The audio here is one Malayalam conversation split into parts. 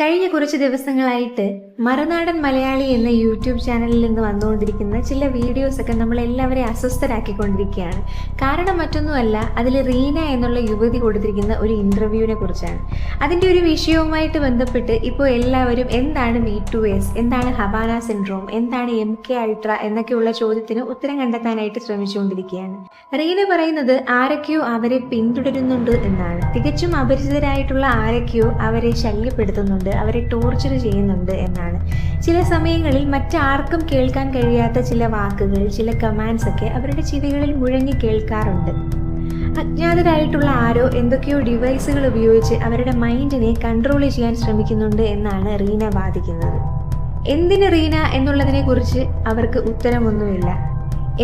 കഴിഞ്ഞ കുറച്ച് ദിവസങ്ങളായിട്ട് മറുനാടൻ മലയാളി എന്ന യൂട്യൂബ് ചാനലിൽ നിന്ന് വന്നുകൊണ്ടിരിക്കുന്ന ചില വീഡിയോസൊക്കെ നമ്മളെല്ലാവരെയും അസ്വസ്ഥരാക്കിക്കൊണ്ടിരിക്കുകയാണ്. കാരണം മറ്റൊന്നുമല്ല അതിൽ റീന എന്നുള്ള യുവതി കൊടുത്തിരിക്കുന്ന ഒരു ഇന്റർവ്യൂവിനെ കുറിച്ചാണ്. അതിന്റെ ഒരു വിഷയവുമായിട്ട് ബന്ധപ്പെട്ട് ഇപ്പോൾ എല്ലാവരും എന്താണ് വി ടു എസ് എന്താണ് ഹബാന സിൻഡ്രോം എന്താണ് എം കെ അൾട്ര എന്നൊക്കെയുള്ള ചോദ്യത്തിന് ഉത്തരം കണ്ടെത്താനായിട്ട് ശ്രമിച്ചുകൊണ്ടിരിക്കുകയാണ്. റീന പറയുന്നത് ആരൊക്കെയോ അവരെ പിന്തുടരുന്നുണ്ട് എന്നാണ്. തികച്ചും അപരിചിതരായിട്ടുള്ള ആരൊക്കെയോ അവരെ ശല്യപ്പെടുത്തുന്നുണ്ട്. അവരെ ടോർച്ചർ ചെയ്യുന്നുണ്ട് എന്നാണ്. ചില സമയങ്ങളിൽ മറ്റാർക്കും കേൾക്കാൻ കഴിയാത്ത ചില വാക്കുകൾ ചില കമാൻഡ്സ് ഒക്കെ അവരുടെ ചെവികളിൽ മുഴങ്ങി കേൾക്കാറുണ്ട്. അജ്ഞാതരായിട്ടുള്ള ആരോ എന്തൊക്കെയോ ഡിവൈസുകൾ ഉപയോഗിച്ച് അവരുടെ മൈൻഡിനെ കൺട്രോൾ ചെയ്യാൻ ശ്രമിക്കുന്നുണ്ട് എന്നാണ് റീന വാദിക്കുന്നത്. എന്തിന് റീന എന്നുള്ളതിനെ കുറിച്ച് അവർക്ക് ഉത്തരമൊന്നുമില്ല.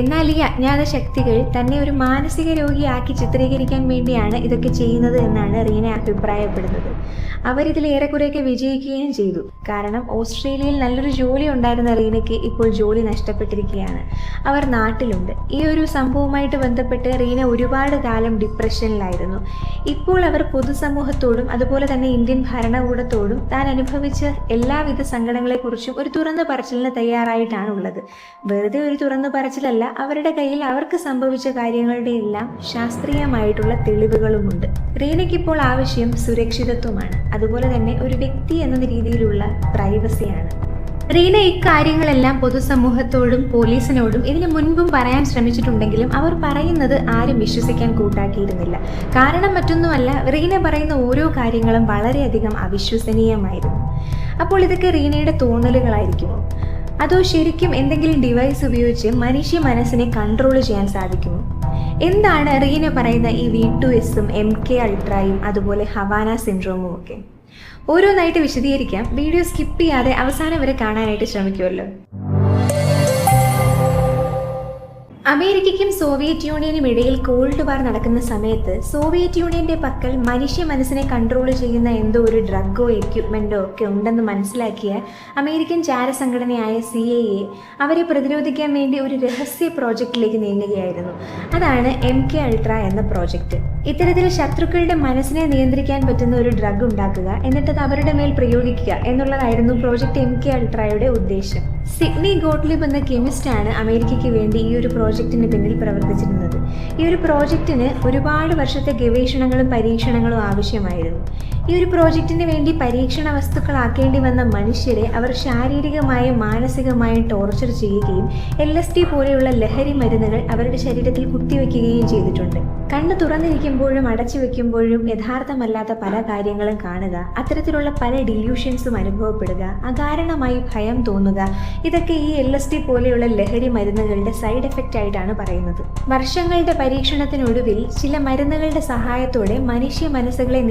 എന്നാൽ ഈ അജ്ഞാത ശക്തികൾ തന്നെ ഒരു മാനസിക രോഗിയാക്കി ചിത്രീകരിക്കാൻ വേണ്ടിയാണ് ഇതൊക്കെ ചെയ്യുന്നത് എന്നാണ് റീന അഭിപ്രായപ്പെടുന്നത്. അവരിതിൽ ഏറെക്കുറെയൊക്കെ വിജയിക്കുകയും ചെയ്തു. കാരണം ഓസ്ട്രേലിയയിൽ നല്ലൊരു ജോലി ഉണ്ടായിരുന്ന റീനയ്ക്ക് ഇപ്പോൾ ജോലി നഷ്ടപ്പെട്ടിരിക്കുകയാണ്. അവർ നാട്ടിലുണ്ട്. ഈ ഒരു സംഭവവുമായിട്ട് ബന്ധപ്പെട്ട് റീന ഒരുപാട് കാലം ഡിപ്രഷനിലായിരുന്നു. ഇപ്പോൾ അവർ പൊതുസമൂഹത്തോടും അതുപോലെ തന്നെ ഇന്ത്യൻ ഭരണകൂടത്തോടും താൻ അനുഭവിച്ച എല്ലാവിധ സങ്കടങ്ങളെക്കുറിച്ചും ഒരു തുറന്നു പറച്ചിലിന് തയ്യാറായിട്ടാണ് ഉള്ളത് വെറുതെ ഒരു തുറന്നു പറച്ചിലല്ല അവരുടെ കയ്യിൽ അവർക്ക് സംഭവിച്ച കാര്യങ്ങളുടെ എല്ലാം ശാസ്ത്രീയമായിട്ടുള്ള തെളിവുകളുമുണ്ട്. റീനയ്ക്കിപ്പോൾ ആവശ്യം സുരക്ഷിതത്വമാണ്. അതുപോലെ തന്നെ ഒരു വ്യക്തി എന്ന രീതിയിലുള്ള പ്രൈവസിയാണ്. റീന ഇക്കാര്യങ്ങളെല്ലാം പൊതുസമൂഹത്തോടും പോലീസിനോടും ഇതിനു മുൻപും പറയാൻ ശ്രമിച്ചിട്ടുണ്ടെങ്കിലും അവർ പറയുന്നത് ആരും വിശ്വസിക്കാൻ കൂട്ടാക്കിയിരുന്നില്ല. കാരണം മറ്റൊന്നുമല്ല റീന പറയുന്ന ഓരോ കാര്യങ്ങളും വളരെയധികം അവിശ്വസനീയമായിരുന്നു. അപ്പോൾ ഇതൊക്കെ റീനയുടെ തോന്നലുകളായിരിക്കുമോ? അതോ ശരിക്കും എന്തെങ്കിലും ഡിവൈസ് ഉപയോഗിച്ച് മനുഷ്യ മനസ്സിനെ കൺട്രോൾ ചെയ്യാൻ സാധിക്കുമോ? എന്താണ് റീന പറയുന്ന ഈ വി ടു എസും എം കെ അൾട്രയും അതുപോലെ ഹവാന സിൻഡ്രോമും ഒക്കെ? ഓരോന്നായിട്ട് വിശദീകരിക്കാം. വീഡിയോ സ്കിപ്പ് ചെയ്യാതെ അവസാനം വരെ കാണാനായിട്ട് ശ്രമിക്കുമല്ലോ. അമേരിക്കയ്ക്കും സോവിയറ്റ് യൂണിയനും ഇടയിൽ കോൾഡ് വാർ നടക്കുന്ന സമയത്ത് സോവിയറ്റ് യൂണിയന്റെ പക്കൽ മനുഷ്യ മനസ്സിനെ കൺട്രോൾ ചെയ്യുന്ന എന്തോ ഒരു ഡ്രഗോ എക്യുപ്മെന്റോ ഒക്കെ ഉണ്ടെന്ന് മനസ്സിലാക്കിയ അമേരിക്കൻ ചാരസംഘടനയായ സി എ എ അവരെ പ്രതിരോധിക്കാൻ വേണ്ടി ഒരു രഹസ്യ പ്രോജക്റ്റിലേക്ക് നീങ്ങുകയായിരുന്നു. അതാണ് എം കെ അൾട്ര എന്ന പ്രോജക്റ്റ് ഇത്തരത്തിൽ ശത്രുക്കളുടെ മനസ്സിനെ നിയന്ത്രിക്കാൻ പറ്റുന്ന ഒരു ഡ്രഗ് ഉണ്ടാക്കുക എന്നിട്ടത് അവരുടെ മേൽ പ്രയോഗിക്കുക എന്നുള്ളതായിരുന്നു പ്രോജക്റ്റ് എം കെ അൾട്രയുടെ ഉദ്ദേശം. സിഡ്നി ഗോട്ട്ലിബ് എന്ന കെമിസ്റ്റാണ് അമേരിക്കയ്ക്ക് വേണ്ടി ഈ ഒരു പ്രോജക്റ്റിന് പിന്നിൽ പ്രവർത്തിച്ചിരുന്നത്. ഈ ഒരു പ്രോജക്റ്റിന് ഒരുപാട് വർഷത്തെ ഗവേഷണങ്ങളും പരീക്ഷണങ്ങളും ആവശ്യമായിരുന്നു. ഈ ഒരു പ്രോജക്റ്റിന് വേണ്ടി പരീക്ഷണ വസ്തുക്കളാക്കേണ്ടി വന്ന മനുഷ്യരെ അവർ ശാരീരികമായും മാനസികമായും ടോർച്ചർ ചെയ്യുകയും എൽ എസ് ടി പോലെയുള്ള ലഹരി മരുന്നുകൾ അവരുടെ ശരീരത്തിൽ കുത്തിവെക്കുകയും ചെയ്തിട്ടുണ്ട്. കണ്ണ് തുറന്നിരിക്കുമ്പോഴും അടച്ചു വെക്കുമ്പോഴും യഥാർത്ഥമല്ലാത്ത പല കാര്യങ്ങളും കാണുക അത്തരത്തിലുള്ള പല ഡില്യൂഷൻസും അനുഭവപ്പെടുക അകാരണമായി ഭയം തോന്നുക ഇതൊക്കെ ഈ എൽ എസ് ടി പോലെയുള്ള ലഹരി മരുന്നുകളുടെ സൈഡ് എഫക്റ്റ് ആയിട്ടാണ് പറയുന്നത്. വർഷങ്ങളുടെ പരീക്ഷണത്തിനൊടുവിൽ ചില മരുന്നുകളുടെ സഹായത്തോടെ മനുഷ്യ മനസ്സുകളെ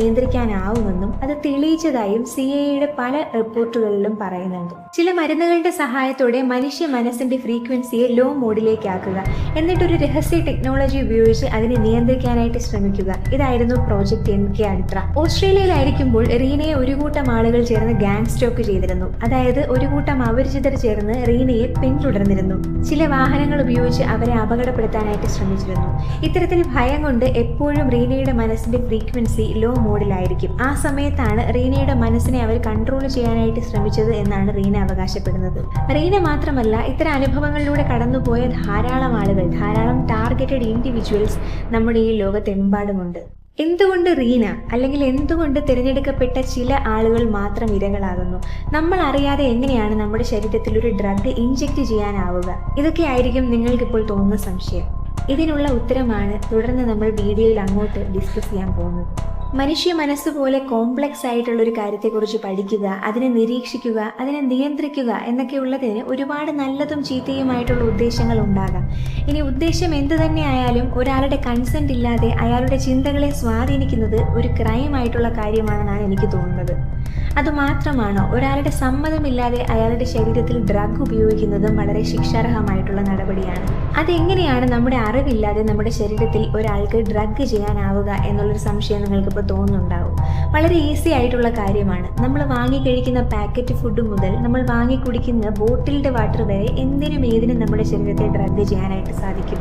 നിയന്ത്രിക്കാനാവുമെന്നും അത് തെളിയിച്ചതായും സി എയുടെ പല റിപ്പോർട്ടുകളിലും പറയുന്നുണ്ട്. ചില മരുന്നുകളുടെ സഹായത്തോടെ മനുഷ്യ മനസ്സിന്റെ ഫ്രീക്വൻസിയെ ലോ മോഡിലേക്ക് ആക്കുക. എന്നിട്ടൊരു രഹസ്യ ടെക്നോളജി ഉപയോഗിച്ച് അതിനെ നിയന്ത്രിക്കാനായിട്ട് ശ്രമിക്കുക. ഇതായിരുന്നു പ്രോജക്ട് എം കെ അൾട്ര ഓസ്ട്രേലിയയിലായിരിക്കുമ്പോൾ റീനയെ ഒരു കൂട്ടം ആളുകൾ ചേർന്ന് ഗാങ് സ്റ്റോക്ക് ചെയ്തിരുന്നു. അതായത് ഒരു കൂട്ടം അപരിചിതർ ചേർന്ന് റീനയെ പിന്തുടർന്നിരുന്നു. ചില വാഹനങ്ങൾ ഉപയോഗിച്ച് അവരെ അപകടപ്പെടുത്താനായിട്ട് ശ്രമിച്ചിരുന്നു. ഇത്തരത്തിൽ ഭയം കൊണ്ട് എപ്പോഴും റീനയുടെ മനസ്സിന്റെ ഫ്രീക്വൻസി ലോ മോഡിലായിരിക്കും. ആ സമയത്താണ് റീനയുടെ മനസ്സിനെ അവർ കൺട്രോൾ ചെയ്യാനായിട്ട് ശ്രമിച്ചത് എന്നാണ് റീന അവകാശപ്പെടുന്നത്. റീന മാത്രമല്ല ഇത്തരം അനുഭവങ്ങളിലൂടെ കടന്നുപോയ ധാരാളം ആളുകൾ ധാരാളം ടാർഗറ്റഡ് ഇൻഡിവിജ്വൽസ് നമ്മുടെ ഈ ലോകത്തെമ്പാടുമുണ്ട്. എന്തുകൊണ്ട് റീന അല്ലെങ്കിൽ എന്തുകൊണ്ട് തിരഞ്ഞെടുക്കപ്പെട്ട ചില ആളുകൾ മാത്രം ഇരകളാകുന്നു? നമ്മൾ അറിയാതെ എങ്ങനെയാണ് നമ്മുടെ ശരീരത്തിൽ ഒരു ഡ്രഗ് ഇഞ്ചെക്ട് ചെയ്യാനാവുക? ഇതൊക്കെ ആയിരിക്കും നിങ്ങൾക്കിപ്പോൾ തോന്നുന്ന സംശയം. ഇതിനുള്ള ഉത്തരമാണ് തുടർന്ന് നമ്മൾ വീഡിയോയിൽ അങ്ങോട്ട് ഡിസ്കസ് ചെയ്യാൻ പോകുന്നത്. മനുഷ്യ മനസ്സ് പോലെ കോംപ്ലക്സ് ആയിട്ടുള്ള ഒരു കാര്യത്തെക്കുറിച്ച് പഠിക്കുക അതിനെ നിരീക്ഷിക്കുക അതിനെ നിയന്ത്രിക്കുക എന്നൊക്കെ എന്നൊക്കെയുള്ളതിന് ഒരുപാട് നല്ലതും ചീത്തയുമായിട്ടുള്ള ഉദ്ദേശങ്ങൾ ഉണ്ടാകാം. ഇനി ഉദ്ദേശം എന്ത് തന്നെ ആയാലും ഒരാളുടെ കൺസെന്റ് ഇല്ലാതെ അയാളുടെ ചിന്തകളെ സ്വാധീനിക്കുന്നത് ഒരു ക്രൈമായിട്ടുള്ള കാര്യമാണെന്നാണ് എനിക്ക് തോന്നുന്നത്. അതുമാത്രമാണോ ഒരാളുടെ സമ്മതമില്ലാതെ അയാളുടെ ശരീരത്തിൽ ഡ്രഗ് ഉപയോഗിക്കുന്നതും വളരെ ശിക്ഷാർഹമായിട്ടുള്ള നടപടിയാണ്? അതെങ്ങനെയാണ് നമ്മുടെ അറിവില്ലാതെ നമ്മുടെ ശരീരത്തിൽ ഒരാൾക്ക് ഡ്രഗ് ചെയ്യാനാവുക എന്നുള്ളൊരു സംശയം നിങ്ങൾക്കിപ്പോൾ തോന്നുന്നുണ്ടാവും. വളരെ ഈസി ആയിട്ടുള്ള കാര്യമാണ്. നമ്മൾ വാങ്ങി കഴിക്കുന്ന പാക്കറ്റ് ഫുഡ് മുതൽ നമ്മൾ വാങ്ങി കുടിക്കുന്ന ബോട്ടിൽഡ് വാട്ടർ വരെ എന്തിനും ഏതിനും നമ്മുടെ ശരീരത്തെ ഡ്രഗ് ചെയ്യാനായിട്ട് സാധിക്കും.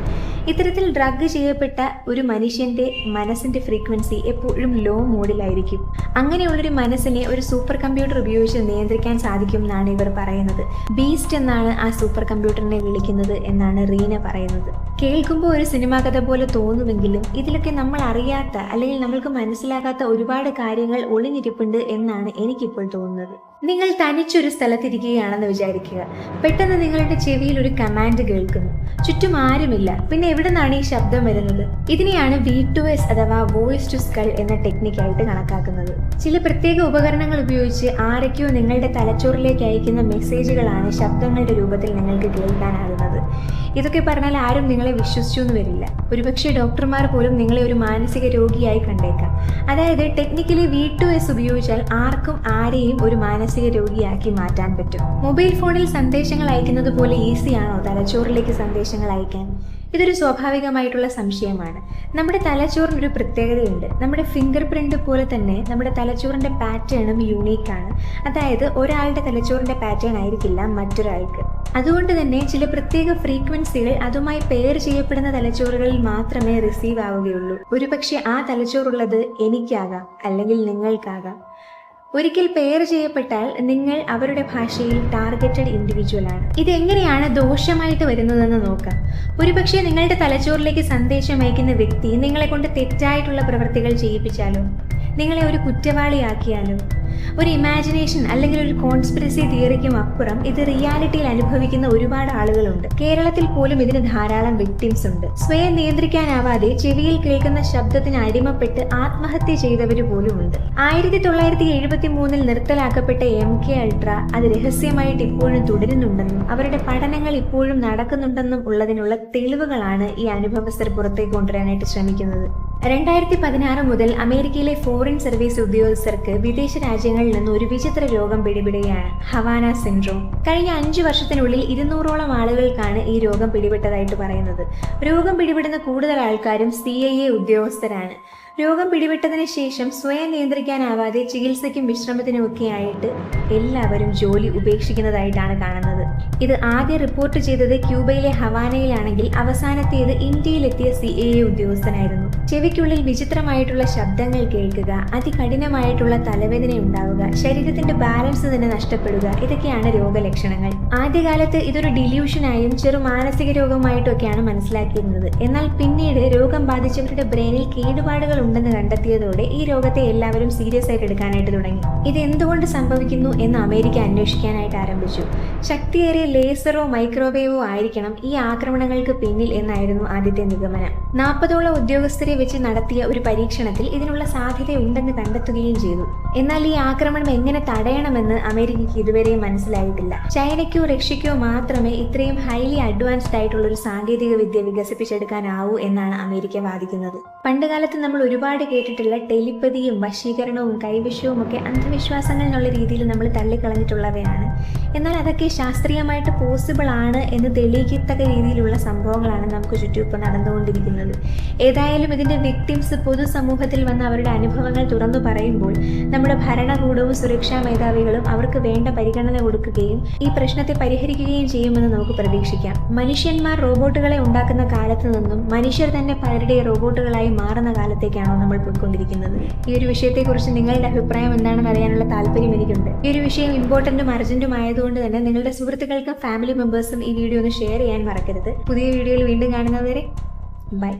ഇത്തരത്തിൽ ഡ്രഗ് ചെയ്യപ്പെട്ട ഒരു മനുഷ്യന്റെ മനസ്സിന്റെ ഫ്രീക്വൻസി എപ്പോഴും ലോ മോഡിലായിരിക്കും അങ്ങനെയുള്ളൊരു മനസ്സിനെ ഒരു സൂപ്പർ കമ്പ്യൂട്ടർ ഉപയോഗിച്ച് നിയന്ത്രിക്കാൻ സാധിക്കും എന്നാണ് ഇവർ പറയുന്നത്. ബീസ്റ്റ് എന്നാണ് ആ സൂപ്പർ കമ്പ്യൂട്ടറിനെ വിളിക്കുന്നത് എന്നാണ് റീന പറയുന്നത്. കേൾക്കുമ്പോൾ ഒരു സിനിമാ കഥ പോലെ തോന്നുമെങ്കിലും ഇതിലൊക്കെ നമ്മൾ അറിയാത്ത അല്ലെങ്കിൽ നമ്മൾക്ക് മനസ്സിലാകാത്ത ഒരുപാട് കാര്യങ്ങൾ ഒളിഞ്ഞിരിപ്പുണ്ട് എന്നാണ് എനിക്കിപ്പോൾ തോന്നുന്നത്. നിങ്ങൾ തനിച്ചൊരു സ്ഥലത്തിരിക്കുകയാണെന്ന് വിചാരിക്കുക. പെട്ടെന്ന് നിങ്ങളുടെ ചെവിയിൽ ഒരു കമാൻഡ് കേൾക്കുന്നു. ചുറ്റും ആരുമില്ല. പിന്നെ എവിടെ നിന്നാണ് ഈ ശബ്ദം വരുന്നത്? ഇതിനെയാണ് വി ടു എസ് അഥവാ വോയിസ് ടു സ്കൾ എന്ന ടെക്നിക്കായിട്ട് കണക്കാക്കുന്നത്. ചില പ്രത്യേക ഉപകരണങ്ങൾ ഉപയോഗിച്ച് ആരൊക്കെയോ നിങ്ങളുടെ തലച്ചോറിലേക്ക് അയക്കുന്ന മെസ്സേജുകളാണ് ശബ്ദങ്ങളുടെ രൂപത്തിൽ നിങ്ങൾക്ക് കേൾക്കാനാകുന്നത്. ഇതൊക്കെ പറഞ്ഞാൽ ആരും നിങ്ങളെ വിശ്വസിച്ചു എന്ന് വരില്ല. ഒരുപക്ഷെ ഡോക്ടർമാർ പോലും നിങ്ങളെ ഒരു മാനസിക രോഗിയായി കണ്ടേക്കാം. അതായത് ടെക്നിക്കലി വി ടു എസ് ഉപയോഗിച്ചാൽ ആർക്കും ആരെയും ഒരു മാനസിക രോഗിയാക്കി മാറ്റാൻ പറ്റും. മൊബൈൽ ഫോണിൽ സന്ദേശങ്ങൾ അയക്കുന്നത് പോലെ ഈസിയാണോ തലച്ചോറിലേക്ക് സന്ദേശങ്ങൾ അയക്കാൻ. ഇതൊരു സ്വാഭാവികമായിട്ടുള്ള സംശയമാണ്. നമ്മുടെ തലച്ചോറിന് ഒരു പ്രത്യേകതയുണ്ട്. നമ്മുടെ ഫിംഗർ പ്രിന്റ് പോലെ തന്നെ നമ്മുടെ തലച്ചോറിന്റെ പാറ്റേണും യൂണീക്കാണ് അതായത് ഒരാളുടെ തലച്ചോറിന്റെ പാറ്റേൺ ആയിരിക്കില്ല മറ്റൊരാൾക്ക്. അതുകൊണ്ട് തന്നെ ചില പ്രത്യേക ഫ്രീക്വൻസികൾ അതുമായി പെയർ ചെയ്യപ്പെടുന്ന തലച്ചോറുകളിൽ മാത്രമേ റിസീവ് ആവുകയുള്ളൂ. ഒരുപക്ഷെ ആ തലച്ചോറുള്ളത് എനിക്കാകാം അല്ലെങ്കിൽ നിങ്ങൾക്കാകാം. ഒരിക്കൽ പെയർ ചെയ്യപ്പെട്ടാൽ നിങ്ങൾ അവരുടെ ഭാഷയിൽ ടാർഗറ്റഡ് ഇൻഡിവിജ്വൽ ആണ്. ഇത് എങ്ങനെയാണ് ദോഷമായിട്ട് വരുന്നതെന്ന് നോക്കാം. ഒരുപക്ഷെ നിങ്ങളുടെ തലച്ചോറിലേക്ക് സന്ദേശം അയക്കുന്ന വ്യക്തി നിങ്ങളെ കൊണ്ട് തെറ്റായിട്ടുള്ള പ്രവൃത്തികൾ ചെയ്യിപ്പിച്ചാലോ? നിങ്ങളെ ഒരു കുറ്റവാളിയാക്കിയാലോ? ഒരു ഇമാജിനേഷൻ അല്ലെങ്കിൽ ഒരു കോൺസ്പിറസി തിയറിക്കും അപ്പുറം ഇത് റിയാലിറ്റിയിൽ അനുഭവിക്കുന്ന ഒരുപാട് ആളുകളുണ്ട്. കേരളത്തിൽ പോലും ഇതിന് ധാരാളം വിക്ടിംസ് ഉണ്ട്. സ്വയം നിയന്ത്രിക്കാനാവാതെ ചെവിയിൽ കേൾക്കുന്ന ശബ്ദത്തിന് അടിമപ്പെട്ട് ആത്മഹത്യ ചെയ്തവർ പോലുമുണ്ട് ആയിരത്തി തൊള്ളായിരത്തി എഴുപത്തി മൂന്നിൽ നിർത്തലാക്കപ്പെട്ട എം കെ അൾട്ര അത് രഹസ്യമായിട്ട് ഇപ്പോഴും തുടരുന്നുണ്ടെന്നും അവരുടെ പഠനങ്ങൾ ഇപ്പോഴും നടക്കുന്നുണ്ടെന്നും ഉള്ളതിനുള്ള തെളിവുകളാണ് ഈ അനുഭവസ്ഥർ പുറത്തേക്ക് കൊണ്ടുവരാനായിട്ട് ശ്രമിക്കുന്നത്. രണ്ടായിരത്തി പതിനാറ് മുതൽ അമേരിക്കയിലെ ഫോറിൻ സർവീസ് ഉദ്യോഗസ്ഥർക്ക് വിദേശ രാജ്യങ്ങളിൽ നിന്ന് ഒരു വിചിത്ര രോഗം പിടിപെടുകയാണ് ഹവാന സിൻഡ്രോം. കഴിഞ്ഞ അഞ്ചു വർഷത്തിനുള്ളിൽ ഇരുന്നൂറോളം ആളുകൾക്കാണ് ഈ രോഗം പിടിപെട്ടതായിട്ട് പറയുന്നത്. രോഗം പിടിപെടുന്ന കൂടുതൽ ആൾക്കാരും സി ഉദ്യോഗസ്ഥരാണ്. രോഗം പിടിപെട്ടതിന് ശേഷം സ്വയം നിയന്ത്രിക്കാനാവാതെ ചികിത്സയ്ക്കും വിശ്രമത്തിനുമൊക്കെയായിട്ട് എല്ലാവരും ജോലി ഉപേക്ഷിക്കുന്നതായിട്ടാണ് കാണുന്നത്. ഇത് ആദ്യം റിപ്പോർട്ട് ചെയ്തത് ക്യൂബയിലെ ഹവാനയിലാണെങ്കിൽ അവസാനത്തേത് ഇന്ത്യയിലെത്തിയ സി എ എ ഉദ്യോഗസ്ഥനായിരുന്നു. ചെവിക്കുള്ളിൽ വിചിത്രമായിട്ടുള്ള ശബ്ദങ്ങൾ കേൾക്കുക അതികഠിനമായിട്ടുള്ള തലവേദന ഉണ്ടാവുക ശരീരത്തിന്റെ ബാലൻസ് തന്നെ നഷ്ടപ്പെടുക ഇതൊക്കെയാണ് രോഗലക്ഷണങ്ങൾ. ആദ്യകാലത്ത് ഇതൊരു ഡില്യൂഷനായും ചെറു മാനസിക രോഗമായിട്ടൊക്കെയാണ് മനസ്സിലാക്കിയിരുന്നത്. എന്നാൽ പിന്നീട് രോഗം ബാധിച്ചവരുടെ ബ്രെയിനിൽ കേടുപാടുകൾ ഉണ്ടെന്ന് കണ്ടെത്തിയതോടെ ഈ രോഗത്തെ എല്ലാവരും സീരിയസ് ആയിട്ട് എടുക്കാനായിട്ട് തുടങ്ങി. ഇത് എന്തുകൊണ്ട് സംഭവിക്കുന്നു എന്ന് അമേരിക്ക അന്വേഷിക്കാനായിട്ട് ആരംഭിച്ചു. ശക്തിയേറിയ ലേസറോ മൈക്രോവേവോ ആയിരിക്കണം ഈ ആക്രമണങ്ങൾക്ക് പിന്നിൽ എന്നായിരുന്നു ആദ്യത്തെ നിഗമനം. നാൽപ്പതോളം ഉദ്യോഗസ്ഥരെ വെച്ച് നടത്തിയ ഒരു പരീക്ഷണത്തിൽ ഇതിനുള്ള സാധ്യത ഉണ്ടെന്ന് കണ്ടെത്തുകയും ചെയ്തു. എന്നാൽ ഈ ആക്രമണം എങ്ങനെ തടയണമെന്ന് അമേരിക്കയ്ക്ക് ഇതുവരെയും മനസ്സിലായിട്ടില്ല. ചൈനയ്ക്കോ റഷ്യക്കോ മാത്രമേ ഇത്രയും ഹൈലി അഡ്വാൻസ്ഡ് ആയിട്ടുള്ള ഒരു സാങ്കേതിക വിദ്യ വികസിപ്പിച്ചെടുക്കാനാവൂ എന്നാണ് അമേരിക്ക വാദിക്കുന്നത്. പണ്ടുകാലത്ത് നമ്മൾ ഒരുപാട് കേട്ടിട്ടുള്ള ടെലിപ്പതിയും വശീകരണവും കൈവശവും ഒക്കെ അന്ധവിശ്വാസങ്ങൾ എന്നുള്ള രീതിയിൽ നമ്മൾ തള്ളിക്കളഞ്ഞിട്ടുള്ളവയാണ്. എന്നാൽ അതൊക്കെ ശാസ്ത്രീയമായിട്ട് പോസിബിൾ ആണ് എന്ന് തെളിയിക്കത്തക്ക രീതിയിലുള്ള സംഭവങ്ങളാണ് നമുക്ക് ചുറ്റും ഇപ്പോൾ നടന്നുകൊണ്ടിരിക്കുന്നത്. ഏതായാലും ഇതിന്റെ വിക്ടിംസ് പൊതുസമൂഹത്തിൽ വന്ന അവരുടെ അനുഭവങ്ങൾ തുറന്നു പറയുമ്പോൾ നമ്മുടെ ഭരണകൂടവും സുരക്ഷാ മേധാവികളും അവർക്ക് വേണ്ട പരിഗണന കൊടുക്കുകയും ഈ പ്രശ്നത്തെ പരിഹരിക്കുകയും ചെയ്യുമെന്ന് നമുക്ക് പ്രതീക്ഷിക്കാം. മനുഷ്യന്മാർ റോബോട്ടുകളെ ഉണ്ടാക്കുന്ന കാലത്ത് നിന്നും മനുഷ്യർ തന്നെ പലരുടെ റോബോട്ടുകളായി മാറുന്ന കാലത്തേക്കാണോ നമ്മൾ പോയിക്കൊണ്ടിരിക്കുന്നത്? ഈ ഒരു വിഷയത്തെക്കുറിച്ച് നിങ്ങളുടെ അഭിപ്രായം എന്താണെന്ന് അറിയാനുള്ള താല്പര്യം എനിക്കുണ്ട്. ഈ ഒരു വിഷയം ഇമ്പോർട്ടന്റും അർജന്റും ആയതുകൊണ്ട് തന്നെ നിങ്ങളുടെ സുഹൃത്തുക്കൾക്കും ഫാമിലി മെമ്പേഴ്സും ഈ വീഡിയോ ഒന്ന് ഷെയർ ചെയ്യാൻ മറക്കരുത്. പുതിയ വീഡിയോയിൽ വീണ്ടും കാണുന്നവരെ ബൈ.